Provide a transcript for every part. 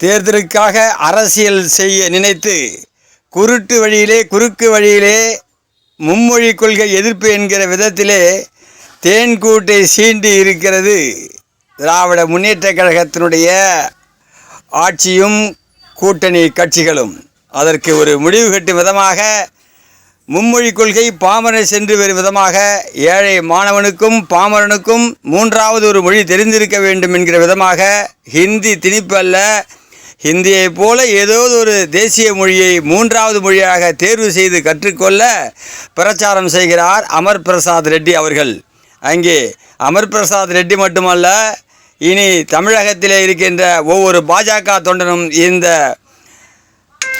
தேர்தலுக்காக அரசியல் செய்ய நினைத்து குருட்டு வழியிலே குறுக்கு வழியிலே மும்மொழி கொள்கை எதிர்ப்பு என்கிற விதத்திலே தேன்கூட்டை சீண்டி இருக்கிறது. திராவிட முன்னேற்ற கழகத்தினுடைய ஆட்சியும் கூட்டணி கட்சிகளும். அதற்கு ஒரு முடிவு கட்டும் விதமாக மும்மொழி கொள்கை பாமரன் சென்று வரும் விதமாக ஏழை மாணவனுக்கும் பாமரனுக்கும் மூன்றாவது ஒரு மொழி தெரிந்திருக்க வேண்டும் என்கிற விதமாக ஹிந்தி திணிப்பு அல்ல ஹிந்தியை போல ஏதோ ஒரு தேசிய மொழியை மூன்றாவது மொழியாக தேர்வு செய்து கற்றுக்கொள்ள பிரச்சாரம் செய்கிறார் அமர் பிரசாத் ரெட்டி அவர்கள். அங்கே அமர் பிரசாத் ரெட்டி மட்டுமல்ல இனி தமிழகத்திலே இருக்கின்ற ஒவ்வொரு பாஜக தொண்டனும் இந்த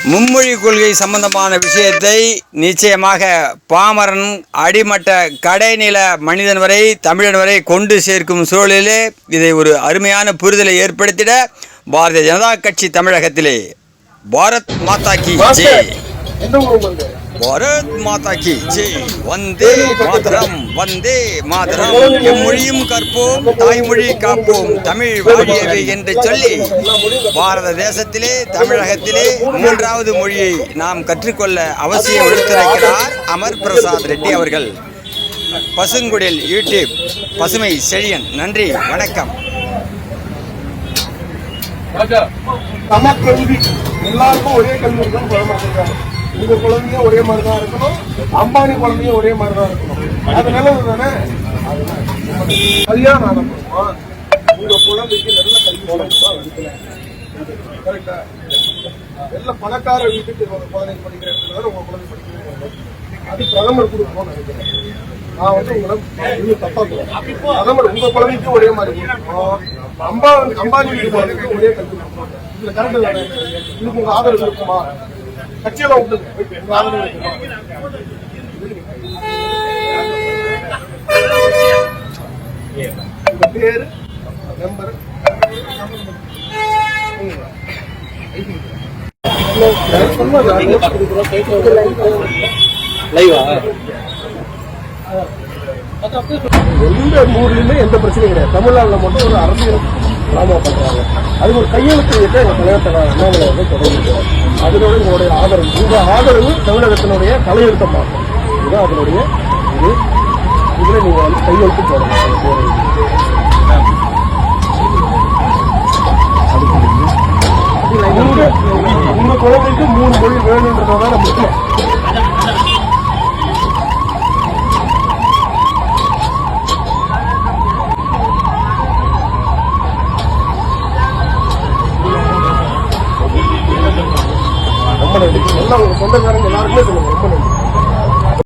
மும்மொழி கொள்கை சம்பந்தமான விஷயத்தை நிச்சயமாக பாமரன் அடிமட்ட கடைநில மனிதன் வரை தமிழன் வரை கொண்டு சேர்க்கும் சூழலிலே இதை ஒரு அருமையான புரிதலை ஏற்படுத்திட பாரதிய ஜனதா கட்சி தமிழகத்திலே பாரத் மாதா கி ஜெய் பாரத் மாதா கி ஜெய் வந்தே மாதரம் வந்தே மாதரம். எம்மொழியும் கற்போம் தாய்மொழி காப்போம் தமிழ் வாழியவை என்று சொல்லி பாரத தேசத்திலே தமிழகத்திலே மூன்றாவது மொழியை நாம் கற்றுக்கொள்ள அவசியம் எடுத்துரைக்கிறார் அமர் பிரசாத் ரெட்டி அவர்கள். பசுங்குடில் யூடியூப் பசுமை செழியன். நன்றி வணக்கம். நம்ம கல்வி எல்லாருக்கும் ஒரே கல்வி இருக்கணும் குழந்தை உங்க குழந்தையும் ஒரே மாதிரி தான் இருக்கணும். அம்பானி குழந்தையும் ஒரே மாதிரி தான் இருக்கணும் அது நல்லது தானே கல்யாணம் ஆனப்போ உங்க குழந்தைக்கு நல்ல கல்வி வழங்கணும் கரெக்டா நல்ல பணக்கார வீட்டுக்கு குழந்தைங்க படிக்கிற இடத்துல உங்க குழந்தை படிக்கணும் அது பிரதமர் கொடுக்கணும்னு நினைக்கிறேன். நான் வந்து உங்களை இது தப்பா சொல்றேன். பிரதமர் உங்க குழந்தைக்கு ஒரே மாதிரி அம்பா அம்பானி வீடு குழந்தைக்கு ஒரே கல்வி இதுல கரெக்ட் தானே இதுக்கு உங்க ஆதரவு இருக்குமா? கட்சியெல்லாம் விட்டுங்க உங்க ஆதரவு இருக்குமா? உங்க பேரு நம்பர் எந்த ஊர்லயுமே எந்த பிரச்சனையும் கிடையாது. தமிழ்நாட்டில் மட்டும் ஒரு அரசியல் டிராமா பண்றாங்க. அது ஒரு கையெழுத்து இயக்கம் எங்க தலைவர் அண்ணாமலை வந்து தொடங்கிட்டு அதனோட உங்களுடைய ஆதரவு. உங்க ஆதரவு தமிழகத்தினுடைய தலையெழுத்த மாற்றம் இதுதான் அதனுடைய இது. இதுல நீங்க வந்து கையெழுத்து போடணும். உங்க குழந்தைக்கு மூணு மொழி வேணுன்றதான் முக்கியம் ரொம்ப நன்றி எல்லாம் உங்க சொந்தக்காரங்க எல்லாருக்குமே ரொம்ப